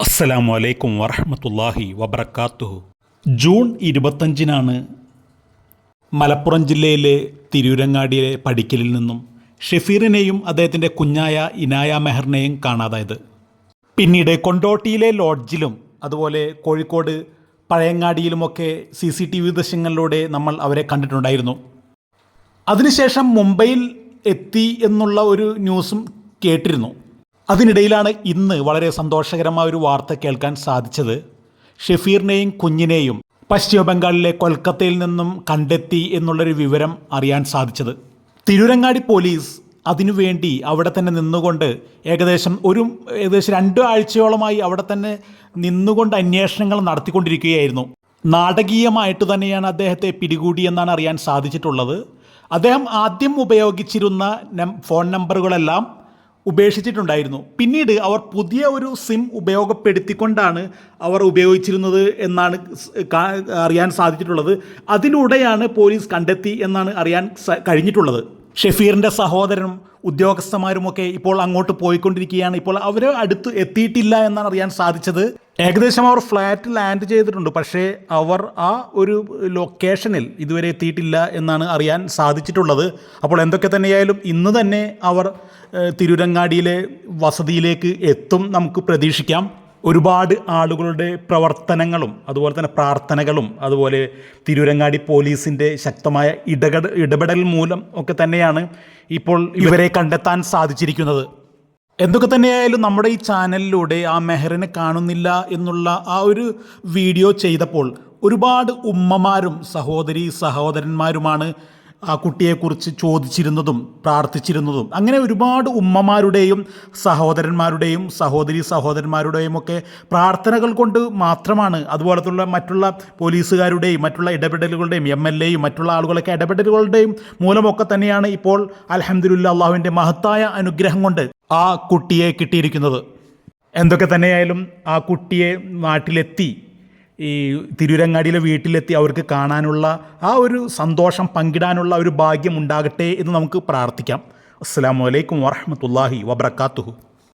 അസ്സലാമു അലൈക്കും വറഹമത്തല്ലാഹി വബർക്കാത്തുഹു ജൂൺ ഇരുപത്തഞ്ചിനാണ് മലപ്പുറം ജില്ലയിലെ തിരൂരങ്ങാടിയിലെ പടിക്കലിൽ നിന്നും ഷെഫീറിനെയും അദ്ദേഹത്തിന്റെ കുഞ്ഞായ ഇനായ മെഹറിനെയും കാണാതായത്. പിന്നീട് കൊണ്ടോട്ടിയിലെ ലോഡ്ജിലും അതുപോലെ കോഴിക്കോട് പഴയങ്ങാടിയിലുമൊക്കെ സി സി ടി വി ദൃശ്യങ്ങളിലൂടെ നമ്മൾ അവരെ കണ്ടിട്ടുണ്ടായിരുന്നു. അതിനുശേഷം മുംബൈയിൽ എത്തി എന്നുള്ള ഒരു ന്യൂസും കേട്ടിരുന്നു. അതിനിടയിലാണ് ഇന്ന് വളരെ സന്തോഷകരമായ ഒരു വാർത്ത കേൾക്കാൻ സാധിച്ചത്. ഷെഫീറിനെയും കുഞ്ഞിനെയും പശ്ചിമ ബംഗാളിലെ കൊൽക്കത്തയിൽ നിന്നും കണ്ടെത്തി എന്നുള്ളൊരു വിവരം അറിയാൻ സാധിച്ചത്. തിരുരങ്ങാടി പോലീസ് അതിനുവേണ്ടി അവിടെ തന്നെ നിന്നുകൊണ്ട് ഏകദേശം ഒരു ഏകദേശം രണ്ട് ആഴ്ചയോളമായി അവിടെ തന്നെ നിന്നുകൊണ്ട് അന്വേഷണങ്ങൾ നടത്തിക്കൊണ്ടിരിക്കുകയായിരുന്നു. നാടകീയമായിട്ട് തന്നെയാണ് അദ്ദേഹത്തെ പിടികൂടിയെന്നാണ് അറിയാൻ സാധിച്ചിട്ടുള്ളത്. അദ്ദേഹം ആദ്യം ഉപയോഗിച്ചിരുന്ന ഫോൺ നമ്പറുകളെല്ലാം ഉപേക്ഷിച്ചിട്ടുണ്ടായിരുന്നു. പിന്നീട് അവർ പുതിയ ഒരു സിം ഉപയോഗപ്പെടുത്തിക്കൊണ്ടാണ് അവർ ഉപയോഗിച്ചിരുന്നത് എന്നാണ് അറിയാൻ സാധിച്ചിട്ടുള്ളത്. അതിലൂടെയാണ് പോലീസ് കണ്ടെത്തി എന്നാണ് അറിയാൻ കഴിഞ്ഞിട്ടുള്ളത്. ഷെഫീറിന്റെ സഹോദരനും ഉദ്യോഗസ്ഥന്മാരുമൊക്കെ ഇപ്പോൾ അങ്ങോട്ട് പോയിക്കൊണ്ടിരിക്കുകയാണ്. ഇപ്പോൾ അവർ അടുത്ത് എത്തിയിട്ടില്ല എന്നാണ് അറിയാൻ സാധിച്ചത്. ഏകദേശം അവർ ഫ്ലാറ്റ് ലാൻഡ് ചെയ്തിട്ടുണ്ട്. പക്ഷേ അവർ ആ ഒരു ലൊക്കേഷനിൽ ഇതുവരെ എത്തിയിട്ടില്ല എന്നാണ് അറിയാൻ സാധിച്ചിട്ടുള്ളത്. അപ്പോൾ എന്തൊക്കെ തന്നെയായാലും ഇന്ന് തന്നെ അവർ തിരുരങ്ങാടിയിലെ വസതിയിലേക്ക് എത്തും നമുക്ക് പ്രതീക്ഷിക്കാം. ഒരുപാട് ആളുകളുടെ പ്രവർത്തനങ്ങളും അതുപോലെ തന്നെ പ്രാർത്ഥനകളും അതുപോലെ തിരൂരങ്ങാടി പോലീസിന്റെ ശക്തമായ ഇടപെട ഇടപെടൽ മൂലം ഒക്കെ തന്നെയാണ് ഇപ്പോൾ ഇവരെ കണ്ടെത്താൻ സാധിച്ചിരിക്കുന്നത്. എന്തൊക്കെ തന്നെയായാലും നമ്മുടെ ഈ ചാനലിലൂടെ ആ മെഹറിനെ കാണുന്നില്ല എന്നുള്ള ആ ഒരു വീഡിയോ ചെയ്തപ്പോൾ ഒരുപാട് ഉമ്മമാരും സഹോദരി സഹോദരന്മാരുമാണ് ആ കുട്ടിയെക്കുറിച്ച് ചോദിച്ചിരുന്നതും പ്രാർത്ഥിച്ചിരുന്നതും. അങ്ങനെ ഒരുപാട് ഉമ്മമാരുടെയും സഹോദരന്മാരുടെയും സഹോദരി സഹോദരന്മാരുടെയും ഒക്കെ പ്രാർത്ഥനകൾ കൊണ്ട് മാത്രമാണ് അതുപോലത്തുള്ള മറ്റുള്ള പോലീസുകാരുടെയും മറ്റുള്ള ഇടപെടലുകളുടെയും എം എൽ എയും മറ്റുള്ള ആളുകളൊക്കെ ഇടപെടലുകളുടെയും മൂലമൊക്കെ തന്നെയാണ് ഇപ്പോൾ അലഹമ്മദില്ല അള്ളാഹുവിന്റെ മഹത്തായ അനുഗ്രഹം കൊണ്ട് ആ കുട്ടിയെ കിട്ടിയിരിക്കുന്നത്. എന്തൊക്കെ തന്നെയായാലും ആ കുട്ടിയെ നാട്ടിലെത്തി ഈ തിരൂരങ്ങാടിയിലെ വീട്ടിലെത്തി അവർക്ക് കാണാനുള്ള ആ ഒരു സന്തോഷം പങ്കിടാനുള്ള ഒരു ഭാഗ്യം ഉണ്ടാകട്ടെ എന്ന് നമുക്ക് പ്രാർത്ഥിക്കാം. അസ്സാം വലൈക്കും വാഹമത്തല്ലാഹി വബർക്കാത്തുഹു